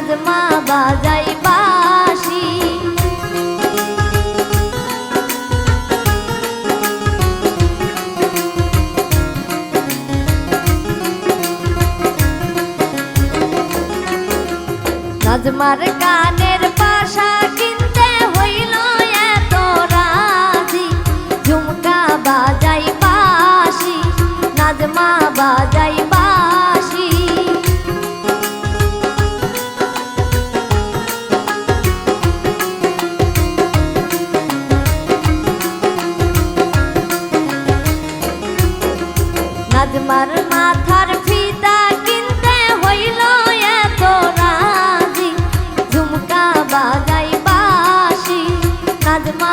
নাজমা বাজাই নাজমার গানের নাজমার মাথার ফিতা কিনতে হইল এত রাজি। ঝুমকা বাজাই বাসি নাজমা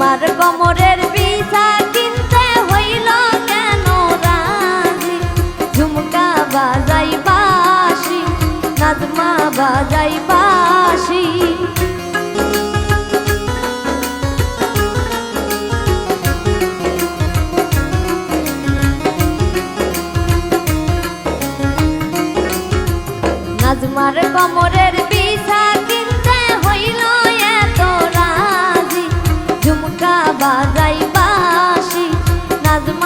নাজমার কমরের বিছা কিনতে হইল কেন রাজি? ঝুমকা বাজাই বাসি নাজমা বাজাই বাসি নাজমার কমরের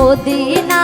মদিনা